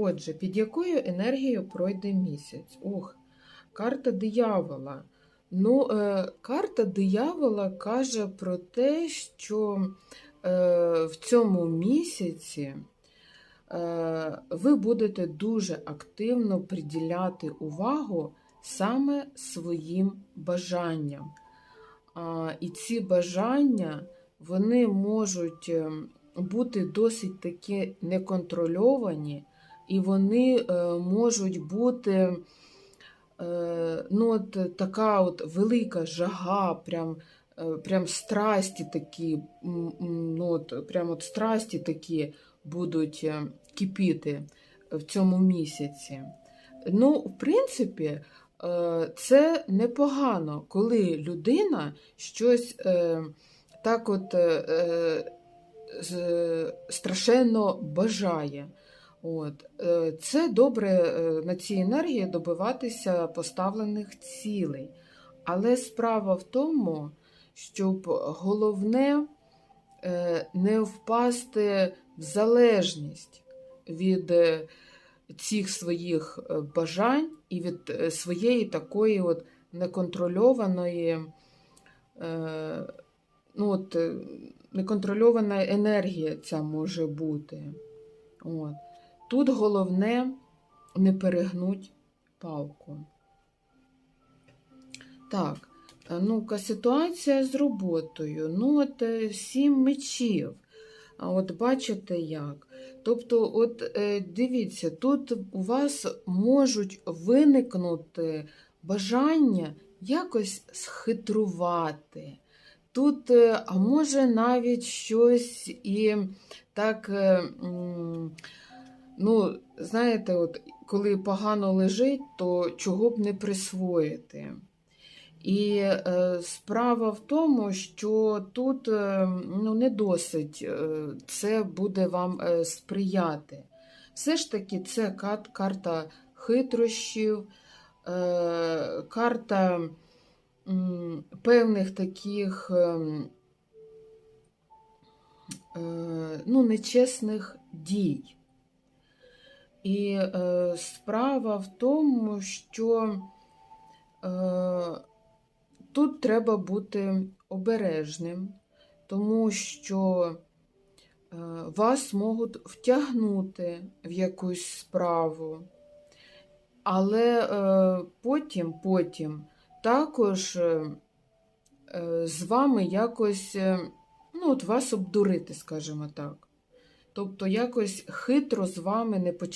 Отже, під якою енергією пройде місяць? Ох, карта диявола. Ну, е, карта диявола каже про те, що е, в цьому місяці е, ви будете дуже активно приділяти увагу саме своїм бажанням. А, і ці бажання вони можуть е, бути досить таки неконтрольовані, і вони е, можуть бути е, ну, от, така от велика жага, прям, е, прям страсті такі, ну, от, прям от страсті такі будуть кипіти в цьому місяці. Ну, в принципі, це непогано, коли людина щось так от страшенно бажає. От. е, Це добре е, на цій енергії добиватися поставлених цілей. Але справа в тому, щоб головне е, не впасти в залежність від цих своїх бажань і від своєї такої от неконтрольованої, ну от, неконтрольована енергія ця може бути. От. Тут головне не перегнуть палку. Так, е, ну-ка, ситуація з роботою. Ну, от е, сім мечів. От бачите як. Тобто, от е, дивіться, тут у вас можуть виникнути бажання якось схитрувати. Тут, а може, навіть щось і так, ну, знаєте, от коли погано лежить, то чого б не присвоїти. І е, справа в тому, що тут е, ну, не досить е, це буде вам е, сприяти. Все ж таки, це кат- карта хитрощів, е, карта м, певних таких ем, е, ну, нечесних дій. І е, справа в тому, що е, тут треба бути обережним, тому що е, вас можуть втягнути в якусь справу, але е, потім, потім також е, е, з вами якось е, ну, от вас обдурити, скажімо так. Тобто якось хитро з вами не почати.